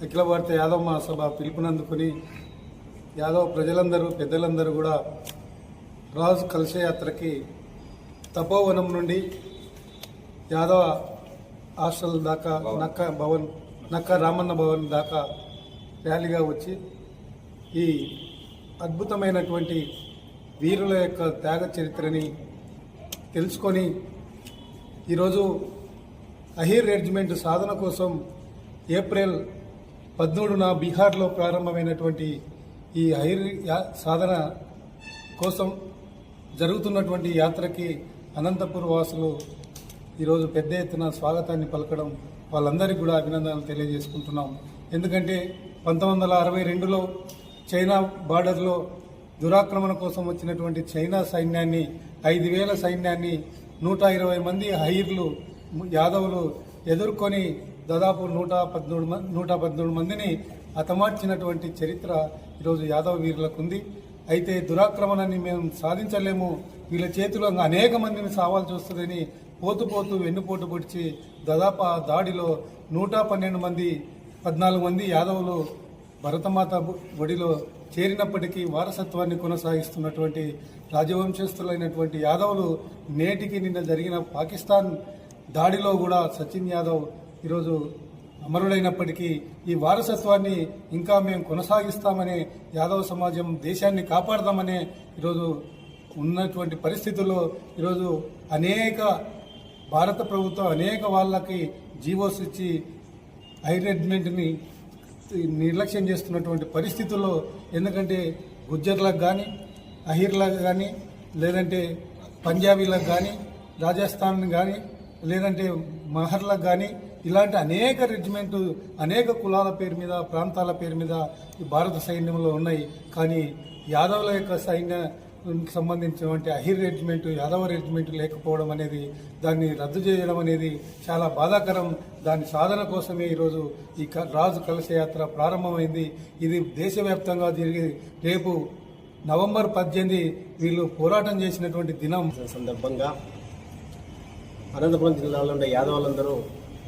అఖిల భారత యాదవ్ మహాసభ పిలుపునందుకుని యాదవ్ ప్రజలందరూ పెద్దలందరూ కూడా రాజు కలశయాత్రకి తపోవనం నుండి యాదవ హాస్టల్ దాకా నక్క భవన్ నక్క రామన్న భవన్ దాకా ర్యాలీగా వచ్చి ఈ అద్భుతమైనటువంటి వీరుల యొక్క త్యాగ చరిత్రని తెలుసుకొని ఈరోజు అహీర్ రెజిమెంట్ సాధన కోసం ఏప్రిల్ పద్మూడున బీహార్లో ప్రారంభమైనటువంటి ఈ హైర్ యా- సాధన కోసం జరుగుతున్నటువంటి యాత్రకి అనంతపుర వాసులు ఈరోజు పెద్ద ఎత్తున స్వాగతాన్ని పలకడం వాళ్ళందరికీ కూడా అభినందనలు తెలియజేసుకుంటున్నాం. ఎందుకంటే పంతొమ్మిది వందల అరవై రెండులో చైనా బార్డర్లో దురాక్రమణ కోసం వచ్చినటువంటి చైనా సైన్యాన్ని ఐదు వేల సైన్యాన్ని నూట ఇరవై మంది హైర్లు యాదవులు ఎదుర్కొని దాదాపు నూట పద్మూడు మంది నూట పద్మూడు మందిని హతమార్చినటువంటి చరిత్ర ఈరోజు యాదవ వీరులకు ఉంది. అయితే దురాక్రమణాన్ని మేము సాధించలేము. వీళ్ళ చేతిలో అనేక మందిని సావాల్సి వస్తుందని పోతు పోతూ వెన్నుపోటు పొడిచి దాదాపు ఆ దాడిలో నూట పన్నెండు మంది పద్నాలుగు మంది యాదవులు భరతమాత ఒడిలో చేరినప్పటికీ వారసత్వాన్ని కొనసాగిస్తున్నటువంటి రాజవంశస్థులైనటువంటి యాదవులు నేటికి నిన్న జరిగిన పాకిస్తాన్ దాడిలో కూడా సచిన్ యాదవ్ ఈరోజు అమరుడైనప్పటికీ ఈ వారసత్వాన్ని ఇంకా మేము కొనసాగిస్తామనే యాదవ సమాజం దేశాన్ని కాపాడదామనే ఈరోజు ఉన్నటువంటి పరిస్థితుల్లో ఈరోజు అనేక భారత ప్రభుత్వం అనేక వాళ్ళకి జీవోస్ ఇచ్చి ఐరెడ్మెంట్ని నిర్లక్ష్యం చేస్తున్నటువంటి పరిస్థితుల్లో ఎందుకంటే గుజ్జర్లకు కానీ అహిర్లకు కానీ లేదంటే పంజాబీలకు కానీ రాజస్థాన్ కానీ లేదంటే మహర్లకు కానీ ఇలాంటి అనేక రెజిమెంట్ అనేక కులాల పేరు మీద ప్రాంతాల పేరు మీద ఈ భారత సైన్యంలో ఉన్నాయి. కానీ యాదవుల యొక్క సైన్య సంబంధించినటువంటి అహిర్ రెజిమెంట్ యాదవ రెజిమెంట్ లేకపోవడం అనేది దాన్ని రద్దు చేయడం అనేది చాలా బాధాకరం. దాని సాధన కోసమే ఈరోజు ఈ రాజు కలశయాత్ర ప్రారంభమైంది. ఇది దేశవ్యాప్తంగా జరిగి రేపు నవంబర్ పద్దెనిమిది వీళ్ళు పోరాటం చేసినటువంటి దినం. సందర్భంగా అనంతపురం జిల్లాలో ఉన్న యాదవులందరూ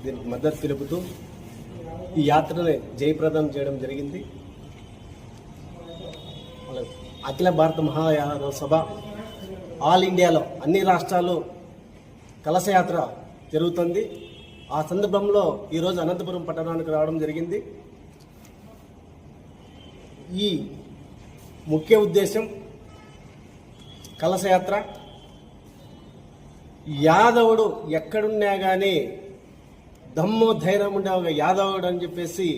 దీనికి మద్దతు తెలుపుతూ ఈ యాత్రని జయప్రదం చేయడం జరిగింది. అఖిల భారత మహాయాదవ సభ ఆల్ ఇండియాలో అన్ని రాష్ట్రాలు కలశయాత్ర జరుగుతుంది. ఆ సందర్భంలో ఈరోజు అనంతపురం పట్టణానికి రావడం జరిగింది. ఈ ముఖ్య ఉద్దేశం కలశయాత్ర యాదవుడు ఎక్కడున్నా కానీ దమ్ము ధైర్యం ఉండే ఒక యాదవుడు అని చెప్పేసి